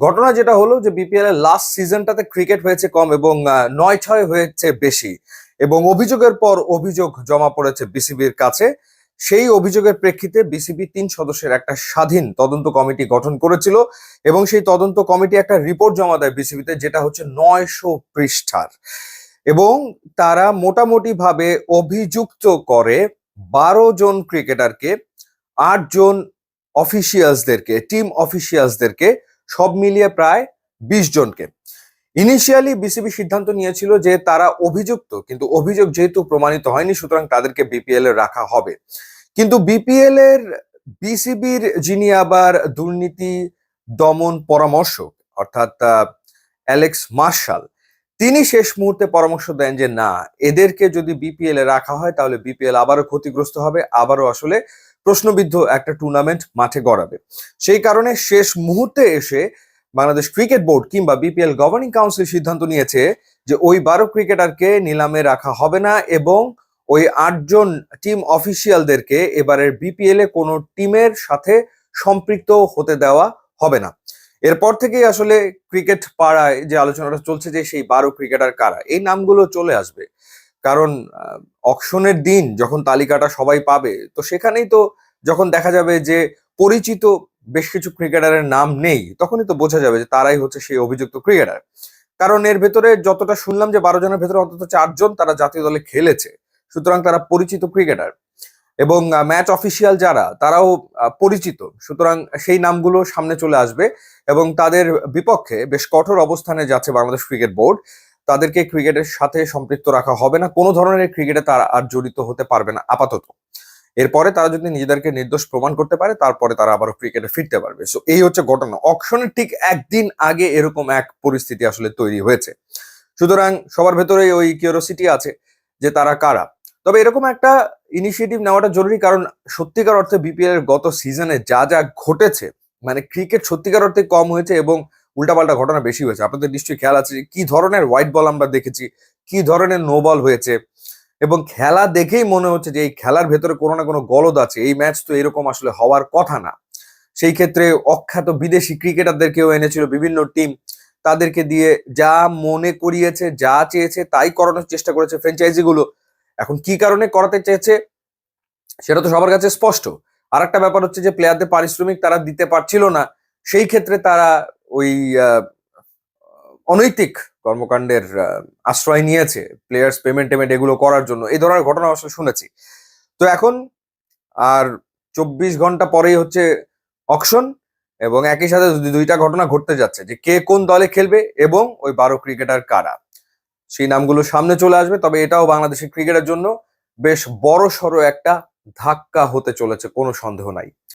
ঘটনা যেটা হলো যে বিপিএল এর লাস্ট সিজনটাতে ক্রিকেট হয়েছে কম এবং নয় ছয় হয়েছে বেশি। এবং অভিযোগের পর অভিযোগ জমা পড়েছে বিসিবির কাছে। সেই অভিযোগের প্রেক্ষিতে বিসিবি তিন সদস্যের একটা স্বাধীন তদন্ত কমিটি গঠন করেছিল এবং সেই তদন্ত কমিটি একটা রিপোর্ট জমা দেয় বিসিবিতে যেটা হচ্ছে নয়শো পৃষ্ঠার। এবং তারা মোটামুটি ভাবে অভিযুক্ত করে বারো জন ক্রিকেটারকে আট জন অফিসিয়ালসদেরকে টিম অফিসিয়ালসদেরকে সব মিলিয়ে প্রায় বিশ জনকে। ইনিশিয়ালি বিসিবি সিদ্ধান্ত নিয়েছিল যে তারা অভিযুক্ত, কিন্তু অভিযোগ যেহেতু প্রমাণিত হয়নি, সুতরাং তাদেরকে বিপিএল এ রাখা হবে। কিন্তু বিপিএল এর বিসিবির যিনি আবার দুর্নীতি দমন পরামর্শক, অর্থাৎ অ্যালেক্স মার্শাল তিনি শেষ মুহূর্তে পরামর্শ দেন যে না, এদেরকে যদি বিপিএল এ রাখা হয়, তাহলে বিপিএল আবারও ক্ষতিগ্রস্ত হবে, আবারও আসলে প্রশ্নবিদ্ধ একটা টুর্নামেন্ট মাঠে গড়াবে। সেই কারণে শেষ মুহূর্তে এসে বাংলাদেশ ক্রিকেট বোর্ড কিংবা বিপিএল গভর্নিং কাউন্সিল সিদ্ধান্ত নিয়েছে যে ওই বারো ক্রিকেটারকে নিলামে রাখা হবে না এবং ওই আটজন টিম অফিসিয়ালদেরকে এবারের বিপিএল এ কোনো টিমের সাথে সম্পৃক্ত হতে দেওয়া হবে না। এরপর থেকেই আসলে ক্রিকেট পাড়ায় যে আলোচনাটা চলছে যে সেই বারো ক্রিকেটার কারা? এই নামগুলো চলে আসবে। কারণ অকশনের দিন যখন তালিকাটা সবাই পাবে, তো সেখানেই তো যখন দেখা যাবে যে পরিচিত বেশ কিছু ক্রিকেটারের নাম নেই, তখনই তো বোঝা যাবে যে তারাই হচ্ছে সেই অভিযুক্ত ক্রিকেটার। কারণ এর ভেতরে যতটা শুনলাম যে বারো জনের ভেতরে অন্তত চারজন তারা জাতীয় দলে খেলেছে, সুতরাং তারা পরিচিত ক্রিকেটার। এবং ম্যাচ অফিসিয়াল যারা, তারাও পরিচিত, সুতরাং সেই নামগুলো সামনে চলে আসবে এবং তাদের বিপক্ষে বেশ কঠোর অবস্থানে যাচ্ছে বাংলাদেশ ক্রিকেট বোর্ড। তাদেরকে ক্রিকেটের সাথে সম্পৃক্ত রাখা হবে না। কোনো ধরনের ক্রিকেটে তারা আর জড়িত হতে পারবে না, আপাতত। এরপরে তারা যদি নিজেদেরকে নির্দোষ প্রমাণ করতে পারে, তারপরে তারা আবারও ক্রিকেটে ফিরতে পারবে। সো এই হচ্ছে ঘটনা। অকশনের ঠিক একদিন আগে এরকম এক পরিস্থিতি আসলে তৈরি হয়েছে। সুতরাং সবার ভেতরে ওই কিউরোসিটি আছে যে তারা কারা। তবে এরকম একটা ইনিশিয়েটিভ নেওয়াটা জরুরি, কারণ সত্যিকার অর্থে বিপিএল এর গত সিজনে যা যা ঘটেছে মানে ক্রিকেট সত্যিকার অর্থে কম হয়েছে এবং উল্টাপাল্টা ঘটনা বেশি হয়েছে। আপনাদের নিশ্চয়ই খেয়াল আছে কি ধরনের হোয়াইট বল আমরা দেখেছি, কি ধরনের নো বল হয়েছে এবং খেলা দেখেই মনে হচ্ছে যে এই খেলার ভেতরে কোনো না কোনো গলদ আছে। এই ম্যাচ তো এরকম আসলে হওয়ার কথা না। সেই ক্ষেত্রে অখ্যাত বিদেশি ক্রিকেটারদেরকেও এনেছিল বিভিন্ন টিম তাদেরকে দিয়ে যা মনে করিয়েছে, যা চেয়েছে তাই করানোর চেষ্টা করেছে ফ্র্যাঞ্চাইজি গুলো। এখন কি কারণে করাতে চেয়েছে সেটা তো সবার কাছে স্পষ্ট। আর একটা ব্যাপার হচ্ছে যে প্লেয়ারদের পারিশ্রমিক তারা দিতে পারছিল না। সেই ক্ষেত্রে তারা ওই অনৈতিক কর্মকাণ্ডের আশ্রয় নিয়েছে প্লেয়ার্স পেমেন্ট টেমেন্ট এগুলো করার জন্য। এই ধরনের ঘটনা আসলে শুনেছি। তো এখন, আর চব্বিশ ঘণ্টা পরেই হচ্ছে অকশন এবং একই সাথে দুইটা ঘটনা ঘটতে যাচ্ছে যে কে কোন দলে খেলবে এবং ওই বারো ক্রিকেটার কারা, সেই নামগুলো সামনে চলে আসবে। তবে এটাও বাংলাদেশের ক্রিকেটের জন্য বেশ বড় সড়ো একটা ধাক্কা হতে চলেছে, কোনো সন্দেহ নাই।